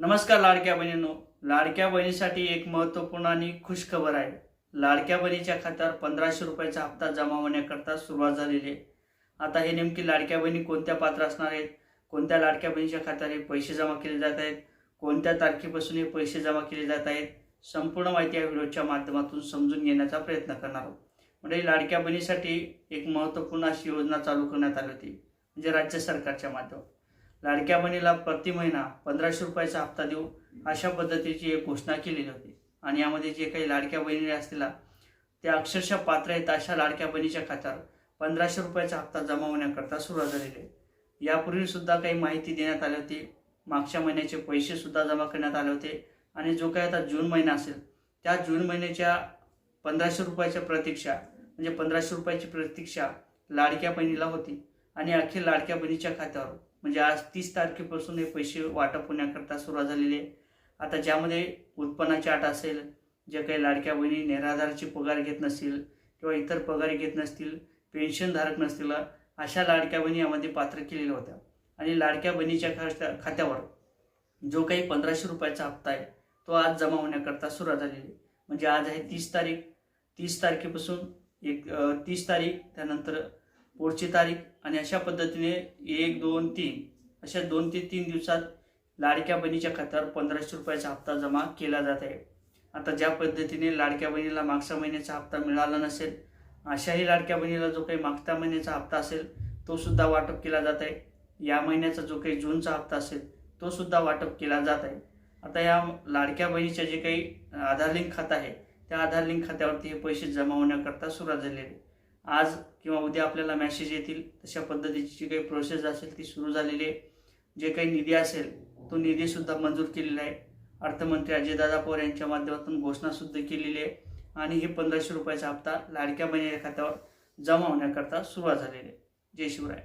नमस्कार लाडक्या बहिणींनो. लाडक्या बहिणीसाठी एक महत्त्वपूर्ण आणि खुश खबर आहे. लाडक्या बहिणीच्या खात्यावर पंधराशे रुपयाचा हप्ता जमा होण्याकरता सुरुवात झालेली आहे. आता हे नेमकी लाडक्या बहिणी कोणत्या पात्र असणार आहेत? कोणत्या लाडक्या बहिणीच्या खात्यावर हे पैसे जमा केले जात आहेत? कोणत्या तारखेपासून हे पैसे जमा केले जात आहेत? संपूर्ण माहिती या व्हिडिओच्या माध्यमातून समजून घेण्याचा प्रयत्न करणार आहोत. म्हणजे लाडक्या बहिणीसाठी एक महत्त्वपूर्ण अशी योजना चालू करण्यात आली होती. म्हणजे राज्य सरकारच्या माध्यमातून. लाडक्या बहिणीला प्रति महिना पंधराशे रुपयाचा हप्ता देऊ अशा पद्धतीची एक घोषणा केलेली होती. आणि यामध्ये जे काही लाडक्या बहिणी असतील त्या अक्षरशः पात्र आहेत अशा लाडक्या बहिणीच्या खात्यावर पंधराशे रुपयाचा हप्ता जमा होण्याकरता सुरुवात झालेली आहे. यापूर्वी सुद्धा काही माहिती देण्यात आली होती. मागच्या महिन्याचे पैसे सुद्धा जमा करण्यात आले होते. आणि जो काही आता जून महिना असेल त्या जून महिन्याच्या पंधराशे रुपयाच्या प्रतीक्षा म्हणजे पंधराशे रुपयाची प्रतीक्षा लाडक्या बहिणीला होती. आणि अखेर लाडक्या बहिणीच्या खात्यावर म्हणजे आज तीस तारखेपासून हे पैसे वाटप होण्याकरता सुरुवात झालेली आहे. आता ज्यामध्ये उत्पन्नाची अट असेल जे काही लाडक्या बहिणी निराधाराची पगार घेत नसतील किंवा इतर पगार घेत नसतील पेन्शनधारक नसतील अशा लाडक्या बहिणी यामध्ये पात्र केलेल्या होत्या. आणि लाडक्या बहिणीच्या खात्या खात्यावर जो काही पंधराशे रुपयाचा हप्ता आहे तो आज जमा होण्याकरता सुरुवात झालेली आहे. म्हणजे आज आहे तीस तारीख. तीस तारखेपासून एक तीस तारीख त्यानंतर पुढची तारीख आणि अशा पद्धतीने एक दोन तीन अशा दोन ते तीन दिवसात लाडक्या बहिणीच्या खात्यावर पंधराशे रुपयाचा हप्ता जमा केला जात आहे. आता ज्या पद्धतीने लाडक्या बहिणीला मागच्या महिन्याचा हप्ता मिळाला नसेल अशाही लाडक्या बहिणीला जो काही मागच्या महिन्याचा हप्ता असेल तो सुद्धा वाटप केला जात आहे. या महिन्याचा जो काही जूनचा हप्ता असेल तो सुद्धा वाटप केला जात आहे. आता या लाडक्या बहिणीच्या जे काही आधार लिंक खातं आहे त्या आधार लिंक खात्यावरती हे पैसे जमा होण्याकरता सुरुवात झालेली आहे. आज किंवा उद्या आपल्याला मॅसेज येतील तशा पद्धतीची जी काही प्रोसेस असेल ती सुरू झालेली आहे. जे काही निधी असेल तो निधीसुद्धा मंजूर केलेला आहे. अर्थमंत्री अजयदादा पवार यांच्या माध्यमातून घोषणासुद्धा केलेली आहे. आणि हे पंधराशे रुपयाचा हप्ता लाडक्या महिन्याच्या खात्यावर जमा होण्याकरता सुरुवात झालेली आहे. जय शिवराय.